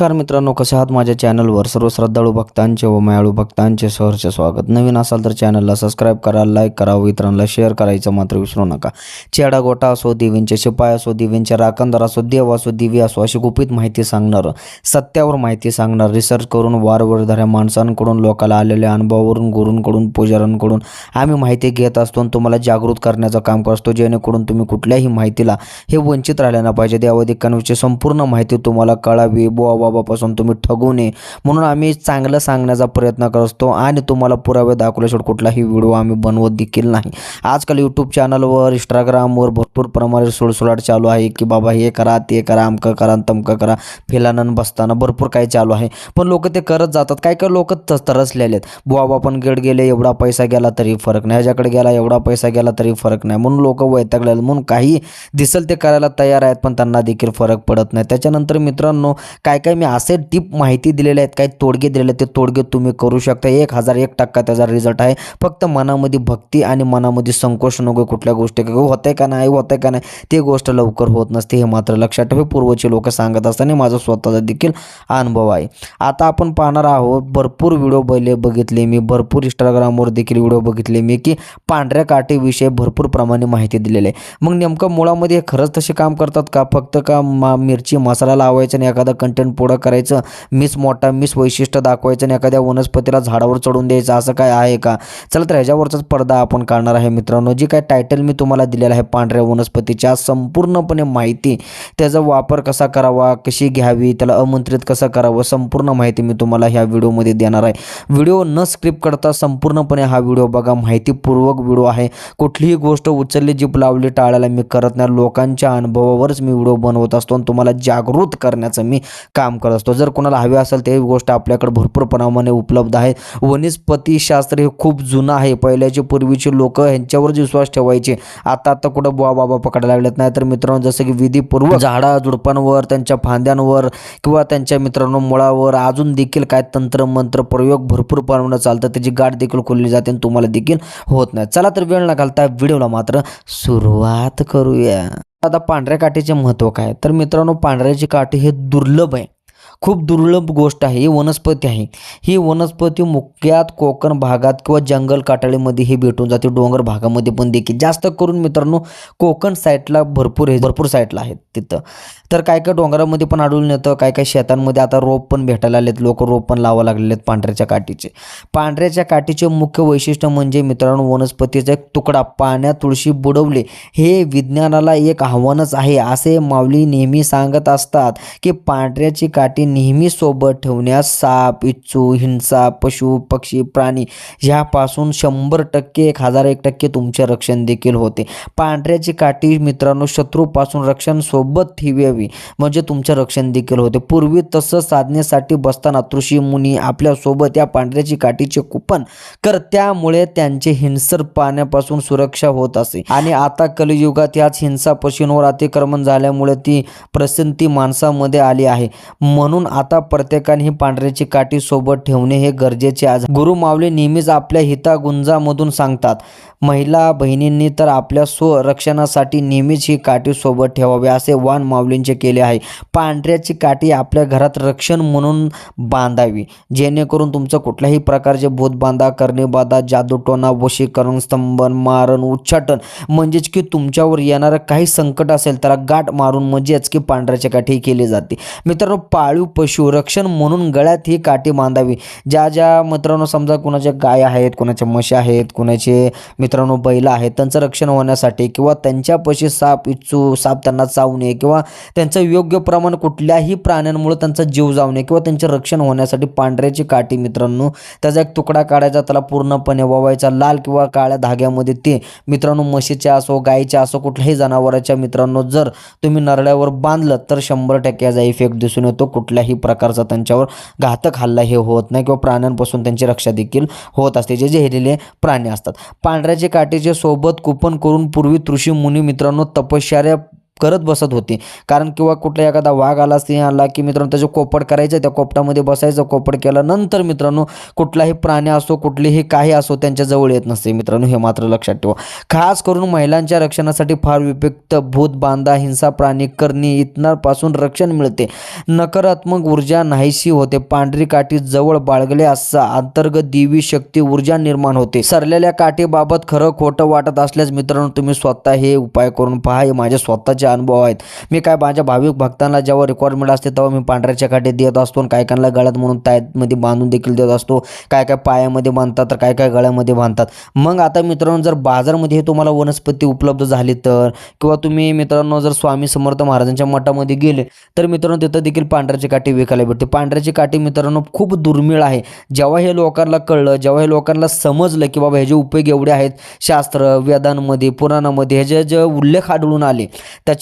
नमस्कार मित्रांनो कसे आहात माझ्या चॅनलवर? सर्व श्रद्धाळू भक्तांचे व मायाळू भक्तांचे सहर्ष स्वागत. नवीन असाल तर चॅनलला सबस्क्राईब करा लाईक करा व इतरांना शेअर करायचं मात्र विसरू नका. चेडा गोटा असो देवींचे शिपाय असो देवींचे राखणदार असो देव असो दिवी असो अशी गुपित माहिती सांगणारं सत्यावर माहिती सांगणार रिसर्च करून वारवरधाऱ्या माणसांकडून लोकाला आलेल्या अनुभवावरून गुरूंकडून पुजाऱ्यांकडून आम्ही माहिती घेत असतो आणि तुम्हाला जागृत करण्याचं काम करतो. जेणेकरून तुम्ही कुठल्याही माहितीला हे वंचित राहिलं ना पाहिजे. देवाधिकांविषयी संपूर्ण माहिती तुम्हाला कळावी बुवा बाबापासून तुम्ही ठगू नये. म्हणून आम्ही चांगलं सांगण्याचा प्रयत्न करत असतो आणि तुम्हाला पुरावे दाखवल्याशिवाय कुठलाही व्हिडिओ आम्ही बनवत देखील नाही. आजकाल यूट्यूब चॅनलवर इंस्टाग्रामवर भरपूर प्रमाणे सुळसुळाट चालू आहे की बाबा हे करा ते करा अमकं करा तमकं करा फिलानं बसताना भरपूर काही चालू आहे. पण लोक ते करत जातात. काय काय लोक तरसलेले आहेत. बुवा बाबा पण गेले एवढा पैसा गेला तरी फरक नाही. ह्याच्याकडे गेला एवढा पैसा गेला तरी फरक नाही. म्हणून लोक वैतागले म्हणून काही दिसेल ते करायला तयार आहेत पण त्यांना देखील फरक पडत नाही. त्याच्यानंतर मित्रांनो काय काय मी असे टिप माहिती दिलेले आहेत काही तोडगे दिलेले आहेत ते तोडगे तुम्ही करू शकता. एक हजार एक टक्का त्याचा रिझल्ट आहे. फक्त मनामध्ये भक्ती आणि मनामध्ये संकोच नको कुठल्या गोष्टी. हो, का आहे का नाही होतंय का नाही ते गोष्ट लवकर होत नसते हे मात्र लक्षात ठेवा. पूर्वचे लोक सांगत असताना माझा स्वतःचा देखील अनुभव आहे. आता आपण पाहणार आहोत भरपूर व्हिडिओ बघले बघितले मी भरपूर इंस्टाग्रामवर देखील व्हिडिओ बघितले मी की पांढऱ्या काठीविषयी भरपूर प्रमाणे माहिती दिलेली आहे. मग नेमकं मुळामध्ये खरंच तसे काम करतात का? फक्त का मा मिरची मसाला लावायचा आणि एखादा कंटेंट पुढं करायचं. मिस मोठा मिस वैशिष्ट्य दाखवायचं आणि एखाद्या वनस्पतीला झाडावर चढून द्यायचं असं काय आहे का? चला तर ह्याच्यावरचाच पडदा आपण काढणार आहे मित्रांनो. जी काय टायटल मी तुम्हाला दिलेलं आहे पांढऱ्या वनस्पतीच्या संपूर्णपणे माहिती. त्याचा वापर कसा करावा कशी घ्यावी त्याला आमंत्रित कसं करावं संपूर्ण माहिती मी तुम्हाला ह्या व्हिडिओमध्ये देणार आहे. व्हिडिओ न स्क्रिप्ट करता संपूर्णपणे हा व्हिडिओ बघा. माहितीपूर्वक व्हिडिओ आहे. कुठलीही गोष्ट उचलली जीप लावली टाळायला मी करत नाही. लोकांच्या अनुभवावरच मी व्हिडिओ बनवत असतो आणि तुम्हाला जागृत करण्याचं मी काम काम करत असतो. जर कोणाला हवी असेल ते गोष्ट आपल्याकडे भरपूर प्रमाणे उपलब्ध आहे. वनस्पतीशास्त्र हे खूप जुनं आहे. पहिल्याचे पूर्वीचे लोक ह्यांच्यावरच विश्वास ठेवायचे. आता आता कुठं बुवा बाबा पकडायला लागलेत. नाही तर मित्रांनो जसं की विधीपूर्वक झाडा झुडपांवर त्यांच्या फांद्यांवर किंवा त्यांच्या मित्रांनो मुळावर अजून देखील काय तंत्र मंत्र प्रयोग भरपूर प्रमाणात चालतं त्याची गाठ देखील खोलली जाते आणि तुम्हाला देखील होत नाही. चला तर वेळ न घालता व्हिडिओला मात्र सुरुवात करूया. आता पांढऱ्या काठीचे महत्त्व काय? तर मित्रांनो पांढऱ्याची काठी हे दुर्लभ आहे. खूप दुर्लभ गोष्ट आहे ही वनस्पती आहे. ही वनस्पती मुख्यात कोकण भागात किंवा जंगल काटाळीमध्ये ही भेटून जाते. डोंगर भागामध्ये पण देखील. जास्त करून मित्रांनो कोकण साईडला भरपूर हे भरपूर साईडला आहेत तिथं. तर काय काय डोंगरामध्ये पण आढळून येतं काय काय शेतांमध्ये आता रोप पण भेटायला आलेत लोक रोप पण लावा लागलेले आहेत पांढऱ्याच्या काठीचे. पांढऱ्याच्या काठीचे मुख्य वैशिष्ट्य म्हणजे मित्रांनो वनस्पतीचा एक तुकडा पाण्यात तुळशी बुडवले हे विज्ञानाला एक आव्हानच आहे. असे माऊली नेहमी सांगत असतात की पांढऱ्याची काठी नेहमी सोबत ठेवण्यास साप इच्छू हिंसा पशु पक्षी प्राणी ह्यापासून शंभर टक्के एक हजार एक टक्के तुमचे रक्षण देखील होते. पांढऱ्याची काठी मित्रांनो शत्रूपासून रक्षण सोबत ठेवावी. म्हणजे तुमचे रक्षण देखील होते. पूर्वी तसं साधण्यासाठी बसताना ऋषी मुनी आपल्यासोबत या पांढऱ्याची काठीचे कुपन कर. त्यामुळे त्यांचे हिंसर पाण्यापासून सुरक्षा होत असे. आणि आता कलियुगात याच हिंसा पशूंवर अतिक्रमण झाल्यामुळे ती प्रसिद्धी माणसामध्ये आली आहे. म्हणून आता प्रत्येकाने ही पांढऱ्याची काठी सोबत ठेवणे हे गरजेचे आहे. गुरु माऊली नेहमीच आपल्या हितागुंजामधून सांगतात महिला बहिणींनी तर आपल्या स्वरक्षणासाठी नेहमीच ही काठी सोबत ठेवावी असे वान माऊलींचे केले आहे. पांढऱ्याची काठी आपल्या घरात रक्षण म्हणून बांधावी. जेणेकरून तुमचं कुठल्याही प्रकारचे भूतबांधा करणेबाधा जादूटोना वशीकरण स्तंभन मारण उच्चाटन म्हणजेच की तुमच्यावर येणारं काही संकट असेल त्याला गाठ मारून म्हणजेच की पांढऱ्याची काठी केली जाते. मित्रांनो पाळीव पशु रक्षण म्हणून गळ्यात ही काठी बांधावी. ज्या ज्या मित्रांनो समजा कुणाच्या गाय आहेत कुणाच्या म्हशी आहेत कुणाचे मित्रांनो बैल आहेत त्यांचं रक्षण होण्यासाठी किंवा त्यांच्यापाशी साप इच्छू साप त्यांना चावू नये किंवा त्यांचं योग्य प्रमाण कुठल्याही प्राण्यांमुळे त्यांचा जीव जाऊ नये किंवा त्यांचे रक्षण होण्यासाठी पांढऱ्याची काठी मित्रांनो त्याचा एक तुकडा काढायचा त्याला पूर्णपणे वावायचा लाल किंवा काळ्या धाग्यामध्ये ते. मित्रांनो म्हशीच्या असो गायीच्या असो कुठल्याही जनावराच्या मित्रांनो जर तुम्ही नरड्यावर बांधलं तर शंभर टक्के याचा इफेक्ट दिसून येतो. कुठल्याही प्रकारचा त्यांच्यावर घातक हल्ला हे होत नाही किंवा प्राण्यांपासून त्यांची रक्षा देखील होत असते. जे झेलेले प्राणी असतात. पांढऱ्याचे काठीचे सोबत कुपन करून पूर्वी ऋषी मुनी मित्रांनो तपश्चर्या करत बसत होते. कारण किंवा कुठला एखादा वाघ आला सिंह आला की मित्रांनो त्याचं कोपड करायचं त्या कोपटामध्ये बसायचं कोपड केल्यानंतर मित्रांनो कुठलाही प्राणी असो कुठलीही काही असो त्यांच्या जवळ येत नसते मित्रांनो हे मात्र लक्षात ठेवा. खास करून महिलांच्या रक्षणासाठी फार उपयुक्त भूत बांधा हिंसा प्राणी करणी इतनापासून रक्षण मिळते. नकारात्मक ऊर्जा नाहीशी होते. पांढरी काठी जवळ बाळगले असता अंतर्गत देवी शक्ती ऊर्जा निर्माण होते. सरलेल्या काठीबाबत खरं खोटं वाटत असल्यास मित्रांनो तुम्ही स्वतः हे उपाय करून पहा. हे माझ्या स्वतःच्या अनुभव आहेत. मी काय माझ्या भाविक भक्तांना जेव्हा रिक्वायरमेंट असते तेव्हा मी पांढऱ्याच्या काठी देत असतो आणि काय कायला गळ्यात म्हणून तायतमध्ये बांधून देखील देत असतो. काय काय पायामध्ये बांधतात तर काय काय गळ्यामध्ये बांधतात. मग आता मित्रांनो जर बाजारमध्ये हे तुम्हाला वनस्पती उपलब्ध झाली तर किंवा तुम्ही मित्रांनो जर स्वामी समर्थ महाराजांच्या मठामध्ये गेले तर मित्रांनो तिथं देखील पांढऱ्याची काठी विकायला भेटते. पांढऱ्याची काठी मित्रांनो खूप दुर्मिळ आहे. जेव्हा हे लोकांना कळलं जेव्हा हे लोकांना समजलं की बाबा ह्याचे उपयोग एवढे आहेत शास्त्र वेदांमध्ये पुराणामध्ये ह्याचे जे उल्लेख आढळून आले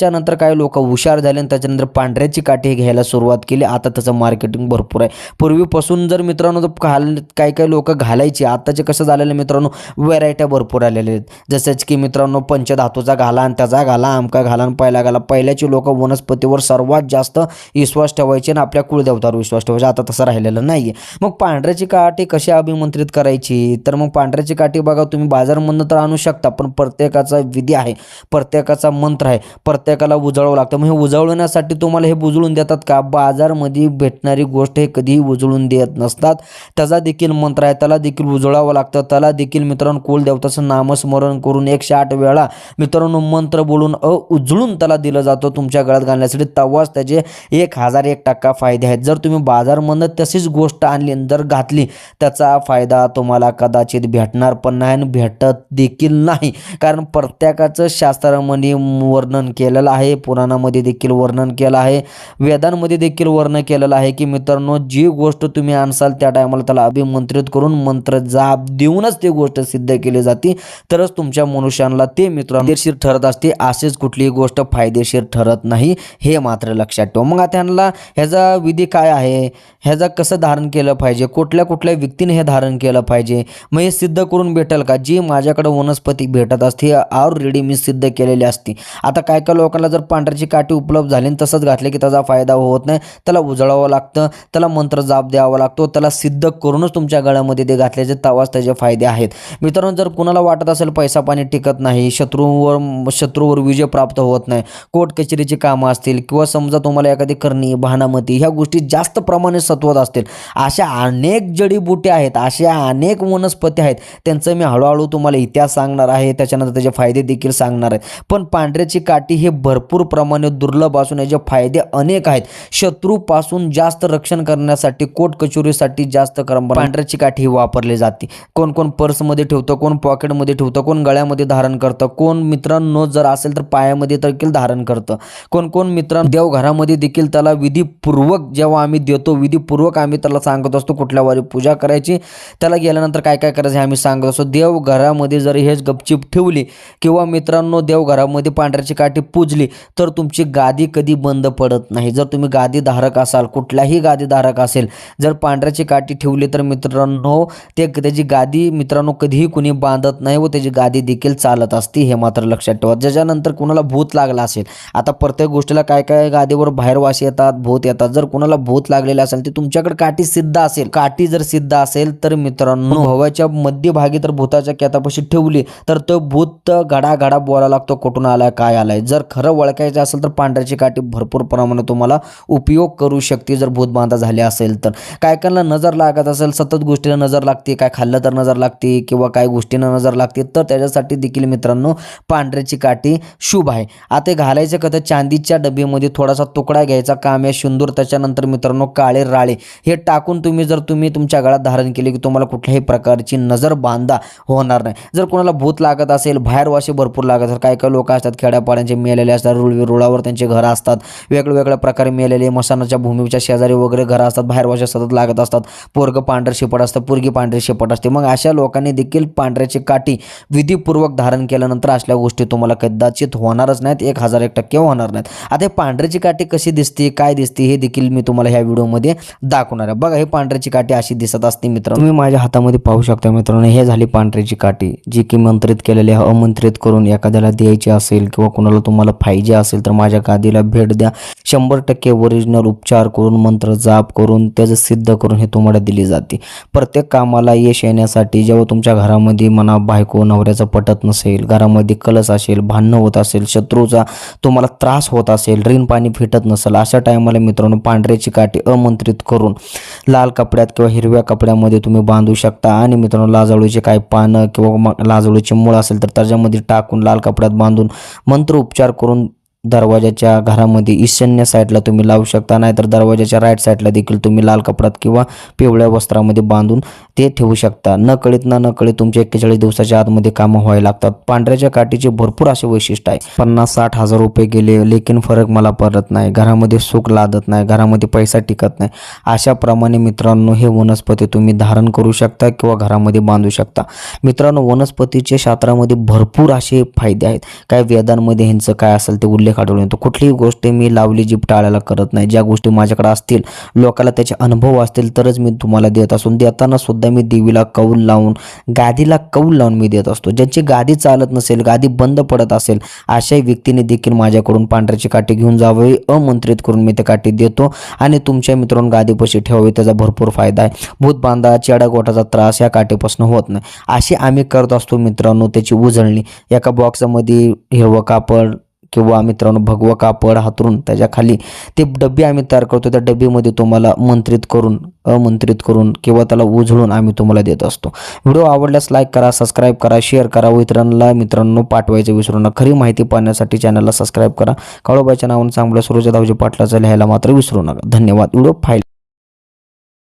त्याच्यानंतर काही लोक हुशार झाले आणि त्याच्यानंतर पांढऱ्याची काठी घ्यायला सुरुवात केली. आता त्याचं मार्केटिंग भरपूर आहे. पूर्वीपासून जर मित्रांनो तर घाल काही काही लोक घालायचे. आताचे कसं झालेलं आहे मित्रांनो व्हरायट्या भरपूर आलेल्या आहेत. जसंच की मित्रांनो पंचधातूचा घाला आणि त्याचा घाला आमका घाला आणि पहिला घाला. पहिल्याचे लोक वनस्पतीवर सर्वात जास्त विश्वास ठेवायचे आणि आपल्या कुळदेवतावर विश्वास ठेवायचे. आता तसं राहिलेलं नाही आहे मग पांढऱ्याची काठी कशी अभिमंत्रित करायची? तर मग पांढऱ्याची काठी बघा तुम्ही बाजारमधनं तर आणू शकता पण प्रत्येकाचा विधी आहे. प्रत्येकाचा मंत्र आहे. प्रत्येकाला उजळावं लागतं. मग हे उजळवण्यासाठी तुम्हाला हे बुजळून देतात का? बाजारमध्ये भेटणारी गोष्ट हे कधीही उजळून देत नसतात. त्याचा देखील मंत्र आहे. त्याला देखील उजळावं लागतं. त्याला देखील मित्रांनो कुलदेवताचं नामस्मरण करून एकशे आठ वेळा मित्रांनो मंत्र बोलून अ उजळून त्याला दिलं जातं तुमच्या गळ्यात घालण्यासाठी. तेव्हाच त्याचे एक हजार एक टक्का फायदे आहेत. जर तुम्ही बाजारमधनं तशीच गोष्ट आणली आणि जर घातली त्याचा फायदा तुम्हाला कदाचित भेटणार पण नाही आणि भेटत देखील नाही. कारण प्रत्येकाचं शास्त्रामध्ये वर्णन केलं केलेलं आहे. पुराणामध्ये देखील वर्णन केलं आहे. वेदांमध्ये देखील वर्णन केलेलं आहे की मित्रांनो जी गोष्ट तुम्ही आणसाल त्या टायमाला त्याला अभिमंत्रित करून मंत्र जाप देऊनच ती गोष्ट सिद्ध केली जाते. तरच तुमच्या मनुष्याला ते मित्रांनो फायदेशीर ठरत असते. अशीच कुठलीही गोष्ट फायदेशीर ठरत नाही हे मात्र लक्षात ठेवा. मग त्यांना ह्याचा विधी काय आहे? ह्याचा कसं धारण केलं पाहिजे? कुठल्या कुठल्या व्यक्तीने हे धारण केलं पाहिजे? मग हे सिद्ध करून भेटेल का? जी माझ्याकडे वनस्पती भेटत असते ऑलरेडी मी सिद्ध केलेली असते. आता काय काय लोकांना जर पांढऱ्याची काठी उपलब्ध झाली तसंच घातले की त्याचा फायदा होत नाही त्याला उजळावं लागतं त्याला मंत्र जाप द्यावा लागतो त्याला सिद्ध करूनच तुमच्या गळ्यामध्ये ते घातल्याचे तवाच त्याचे फायदे आहेत. मित्रांनो जर कुणाला वाटत असेल पैसा पाणी टिकत नाही शत्रूवर शत्रूवर विजय प्राप्त होत नाही कोर्ट कचेरीची कामं असतील किंवा समजा तुम्हाला एखादी करणी भानामती ह्या गोष्टी जास्त प्रमाणे सत्वत असतील अशा अनेक जडीबुटी आहेत अशा अनेक वनस्पती आहेत त्यांचं मी हळूहळू तुम्हाला इतिहास सांगणार आहे त्याच्यानंतर त्याचे फायदे देखील सांगणार आहेत पण पांढऱ्याची काठी हे हे भरपूर प्रमाणे दुर्लभ असून याचे फायदे अनेक आहेत. शत्रूपासून जास्त रक्षण करण्यासाठी कोट कचोरीसाठी जास्त क्रम पांढऱ्याची काठी वापरली जाते. कोण कोण पर्समध्ये ठेवतं कोण पॉकेटमध्ये ठेवतं कोण गळ्यामध्ये धारण करतं कोण मित्रांनो जर असेल तर पायामध्ये देखील धारण करतं. कोण कोण मित्रांनो देवघरामध्ये देखील त्याला विधीपूर्वक जेव्हा आम्ही देतो विधीपूर्वक आम्ही त्याला सांगत असतो कुठल्या वारी पूजा करायची त्याला गेल्यानंतर काय काय करायचं हे आम्ही सांगत असतो. देवघरामध्ये जर हेच गपचिप ठेवली किंवा मित्रांनो देवघरामध्ये पांढऱ्याची काठी पूजली तर तुमची गादी कधी बंद पडत नाही. जर तुम्ही गादीधारक असाल कुठलाही गादीधारक असेल जर पांढऱ्याची काठी ठेवली तर मित्रांनो ते त्याची गादी मित्रांनो कधीही कुणी बांधत नाही व त्याची गादी देखील चालत असते हे मात्र लक्षात ठेवा. ज्याच्यानंतर कुणाला भूत लागला असेल आता प्रत्येक गोष्टीला काय काय गादीवर बाहेर वास येतात भूत येतात. जर कुणाला भूत लागलेले असेल ते तुमच्याकडे काठी सिद्ध असेल. काठी जर सिद्ध असेल तर मित्रांनो हवाच्या मध्यभागी तर भूताच्या केतापाशी ठेवली तर तो भूत घडा घडा बोलायला लागतो कुठून आलाय काय आलाय. जर खरं ओळखायचं असेल तर पांढऱ्याची काठी भरपूर प्रमाणात तुम्हाला उपयोग करू शकते जर भूत बांधा झाले असेल तर. काय कायला नजर लागत असेल सतत गोष्टीला नजर लागते काय खाल्लं तर नजर लागते किंवा काय गोष्टींना नजर लागते तर त्याच्यासाठी देखील मित्रांनो पांढऱ्याची काठी शुभ आहे. आता घालायचं कसं चांदीच्या डबीमध्ये थोडासा तुकडा घ्यायचा काम आहे शिंदूर त्याच्यानंतर मित्रांनो काळे राळे. हे टाकून तुम्ही जर तुम्ही तुमच्या गळ्यात धारण केले की तुम्हाला कुठल्याही प्रकारची नजर बांधा होणार नाही. जर कोणाला भूत लागत असेल बाहेर वाशी भरपूर लागत असेल काय काय लोक असतात खेड्यापाड्यांचे मेलेले असतात. रुळ रुळावर त्यांचे घरं असतात. वेगवेगळ्या प्रकारे मेलेले मसानाच्या भूमीच्या शेजारी वगैरे घरं असतात. बाहेर वाशा सतत लागत असतात. पोरगं पांढरं शेपट असतं. पोरगी पांढरी शेपट असते. मग अशा लोकांनी देखील पांढऱ्याची काठी विधीपूर्वक धारण केल्यानंतर असल्या गोष्टी तुम्हाला कदाचित होणारच नाहीत. एक हजार एक टक्के होणार नाहीत. आता हे पांढऱ्याची काठी कशी दिसते काय दिसते हे देखील मी तुम्हाला ह्या व्हिडिओमध्ये दाखवणार आहे. बघा हे पांढऱ्याची काठी अशी दिसत असते मित्रांनो. तुम्ही माझ्या हातामध्ये पाहू शकता मित्रांनो हे झाली पांढऱ्याची काठी जी की मंत्रित केलेली आहे. अमंत्रित करून एखाद्याला द्यायची असेल किंवा कुणाला तुम्हाला तुम्हाला पाहिजे असेल तर माझ्या गादीला भेट द्या. शंभर टक्के ओरिजिनल उपचार करून मंत्र जाप करून त्याचं सिद्ध करून हे तुम्हाला दिली जाते. प्रत्येक कामाला यश येण्यासाठी जेव्हा तुमच्या घरामध्ये मना बायको नवऱ्याचं पटत नसेल घरामध्ये कलस असेल भांडणं होत असेल शत्रूचा तुम्हाला त्रास होत असेल ऋण पाणी फिटत नसेल अशा टायमाला मित्रांनो पांढऱ्याची काठी अमंत्रित करून लाल कपड्यात किंवा हिरव्या कपड्यामध्ये तुम्ही बांधू शकता. आणि मित्रांनो लाजाळूचे काही पानं किंवा मग मूळ असेल तर त्याच्यामध्ये टाकून लाल कपड्यात बांधून मंत्र उपचार करून दरवाजाच्या घरामध्ये ईशान्य साईडला तुम्ही लावू शकता नाहीतर दरवाजाच्या राईट साईडला देखील तुम्ही लाल कपड्यात किंवा पिवळ्या वस्त्रामध्ये बांधून ते ठेवू शकता. न कळीत ना न तुमच्या एक्केचाळीस दिवसाच्या आतमध्ये कामं व्हायला लागतात. पांढऱ्याच्या काठीचे भरपूर असे वैशिष्ट्य आहे. पन्नास साठ हजार रुपये गेले लेकिन फरक मला पडत नाही. घरामध्ये सुख लादत नाही घरामध्ये पैसा टिकत नाही. अशाप्रमाणे मित्रांनो हे वनस्पती तुम्ही धारण करू शकता किंवा घरामध्ये बांधू शकता. मित्रांनो वनस्पतीचे शास्त्रामध्ये भरपूर असे फायदे आहेत. काय वेदांमध्ये ह्यांचं काय असेल ते उल्लेख आढळून येतो. कुठलीही गोष्ट मी लावली जीप टाळायला करत नाही. ज्या गोष्टी माझ्याकडे असतील लोकाला त्याचे अनुभव असतील तरच मी तुम्हाला देत असून देताना सुद्धा मी देवीला कौल लावून गादीला कौल लावून मी देत असतो. ज्यांची गादी चालत नसेल गादी बंद पडत असेल अशाही व्यक्तीने देखील माझ्याकडून पांढऱ्याची काठी घेऊन जावे अमंत्रित करून मी त्या काठी देतो. आणि तुमच्या मित्रांनो गादीपाशी ठेवावी त्याचा भरपूर फायदा आहे. भूत बांधा चेडा त्रास या काठीपासून होत नाही. अशी आम्ही करत असतो मित्रांनो त्याची उजळणी. एका बॉक्समध्ये हिरवं कापड किंवा मित्रांनो भगवं कापड हातरून त्याच्याखाली ते डबे आम्ही तयार करतो. त्या डब्बेमध्ये तुम्हाला मंत्रित करून अमंत्रित करून किंवा त्याला उजळून आम्ही तुम्हाला देत असतो. व्हिडिओ आवडल्यास लाईक करा सबस्क्राईब करा शेअर करा. व इतरांना मित्रांनो पाठवायचं विसरू नका. खरी माहिती पाहण्यासाठी चॅनलला सबस्क्राईब करा. काळोबाच्या नावानं चांगल्या सुरोजा धावजी पाटलाचं लिहायला मात्र विसरू नका. धन्यवाद. Video file